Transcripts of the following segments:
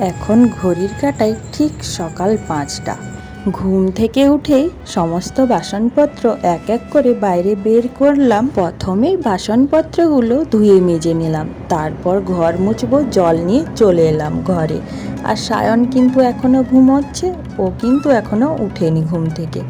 এখন ঘড়ির কাটায় ঠিক সকাল পাঁচটা। ঘুম থেকে উঠেই সমস্ত বাসনপত্র এক এক করে বাইরে বের করলাম। প্রথমে বাসনপত্রগুলো ধুয়ে মেজে নিলাম। তারপর ঘর মুছবো, জল নিয়ে চলে এলাম ঘরে। আর সায়ন কিন্তু এখনও ঘুমোচ্ছে, ও কিন্তু এখনও উঠেনি ঘুম থেকে।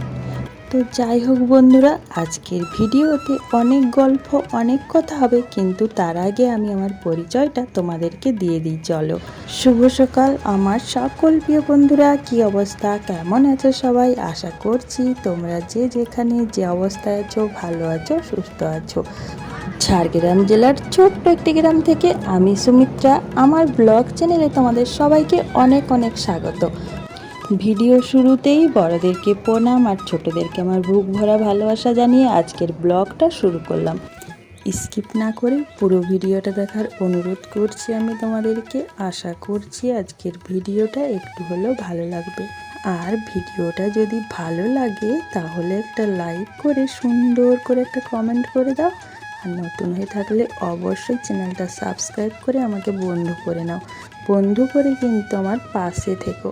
তো যাই হোক বন্ধুরা, আজকের ভিডিওতে অনেক গল্প, অনেক কথা হবে, কিন্তু তার আগে আমি আমার পরিচয়টা তোমাদেরকে দিয়ে দিই, চলো। শুভ সকাল, আমার সকল প্রিয় বন্ধুরা, কি অবস্থা? কেমন আছো সবাই? আশা করছি তোমরা যে যেখানে যে অবস্থায় আছো, ভালো আছো, সুস্থ আছো। ঝাড়গ্রাম জেলার ছোট্ট একটি গ্রাম থেকে আমি সুমিত্রা। আমার ব্লগ চ্যানেলে তোমাদের সবাইকে অনেক অনেক স্বাগত। ভিডিও শুরুতেই বড়দেরকে প্রণাম আর ছোটদেরকে আমার বুক ভরা ভালোবাসা জানিয়ে আজকের ব্লগটা শুরু করলাম। স্কিপ না করে পুরো ভিডিওটা দেখার অনুরোধ করছি আমি তোমাদেরকে। আশা করছি আজকের ভিডিওটা একটু হলেও ভালো লাগবে। আর ভিডিওটা যদি ভালো লাগে তাহলে একটা লাইক করে, সুন্দর করে একটা কমেন্ট করে দাও। আর নতুন হয়ে থাকলে অবশ্যই চ্যানেলটা সাবস্ক্রাইব করে আমাকে বন্ধু করে নাও। বন্ধু করে কিন্তু আমার পাশে থেকো।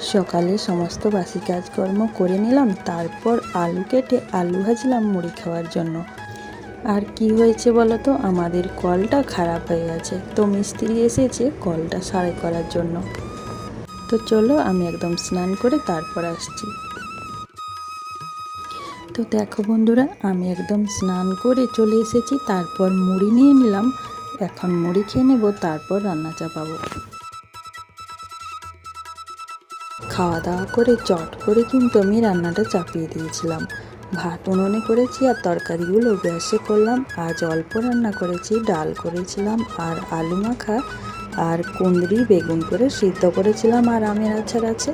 সকালে সমস্ত বাসি কাজকর্ম করে নিলাম, তারপর আলু কেটে আলু ভাজলাম মুড়ি খাওয়ার জন্য। আর কি হয়েছে বলো তো? আমাদের কলটা খারাপ হয়ে গেছে। তো মিস্ত্রি এসেছে কলটা সারাই করার জন্য। তো চলো আমি একদম স্নান করে তারপর আসছি। তো দেখো বন্ধুরা, আমি একদম স্নান করে চলে এসেছি, তারপর মুড়ি নিয়ে নিলাম। এখন মুড়ি খেয়ে নেব, তারপর রান্না চাপাবো। খাওয়া দাওয়া করে চট করে কিন্তু আমি রান্নাটা চাপিয়ে দিয়েছিলাম। ভাত উনুনে করেছি আর তরকারিগুলো গ্যাসে করলাম, আজ অল্প রান্না করেছি, ডাল করেছিলাম আর আলু মাখা আর কুঁদরি বেগুন করে সিদ্ধ করেছিলাম আর আমের আচার আছে।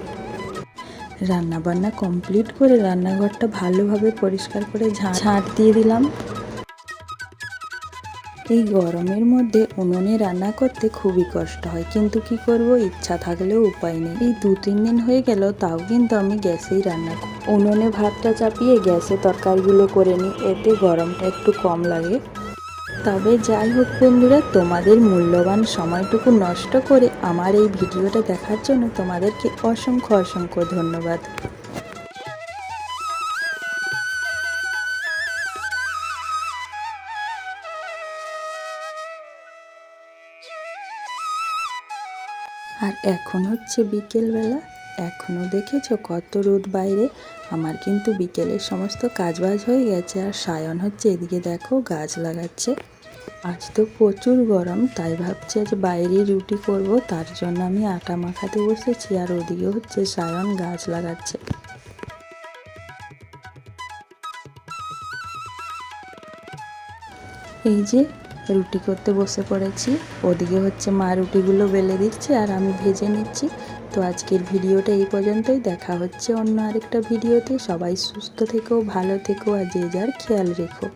রান্নাবান্না কমপ্লিট করে রান্নাঘরটা ভালোভাবে পরিষ্কার করে ঝাঁট দিয়ে দিলাম। এই গরমের মধ্যে উনুনে রান্না করতে খুবই কষ্ট হয়, কিন্তু কি করব? ইচ্ছা থাকলেও উপায় নেই। এই দু তিন দিন হয়ে গেল, তাও কিন্তু আমি গ্যাসেই রান্না করি। উনুনে ভাতটা চাপিয়ে গ্যাসে তরকারিগুলো করে নিই, এতে গরমটা একটু কম লাগে। তবে যাই হোক বন্ধুরা, তোমাদের মূল্যবান সময়টুকু নষ্ট করে আমার এই ভিডিওটা দেখার জন্য তোমাদেরকে অসংখ্য অসংখ্য ধন্যবাদ। আর এখন হচ্ছে বিকেলবেলা। এখনও দেখেছ কত রোদ বাইরে? আমার কিন্তু বিকেলের সমস্ত কাজবাজ হয়ে গেছে আর সায়ন হচ্ছে এদিকে দেখো গাছ লাগাচ্ছে। আজ তো প্রচুর গরম, তাই ভাবছি আজ বাইরে রুটি করব, তার জন্য আমি আটা মাখাতে বসেছি আর ওদিকে হচ্ছে সায়ন গাছ লাগাচ্ছে। এই যে রুটি করতে বসে পড়েছি। ওদিকে হচ্ছে মা রুটিগুলো বেলে দিচ্ছে আর আমি ভেজে নিচ্ছি। তো আজকের ভিডিওটা এই পর্যন্তই। দেখা হচ্ছে অন্য আরেকটা ভিডিওতে। সবাই সুস্থ থেকো, ভালো থেকো আর যে যার খেয়াল রেখো।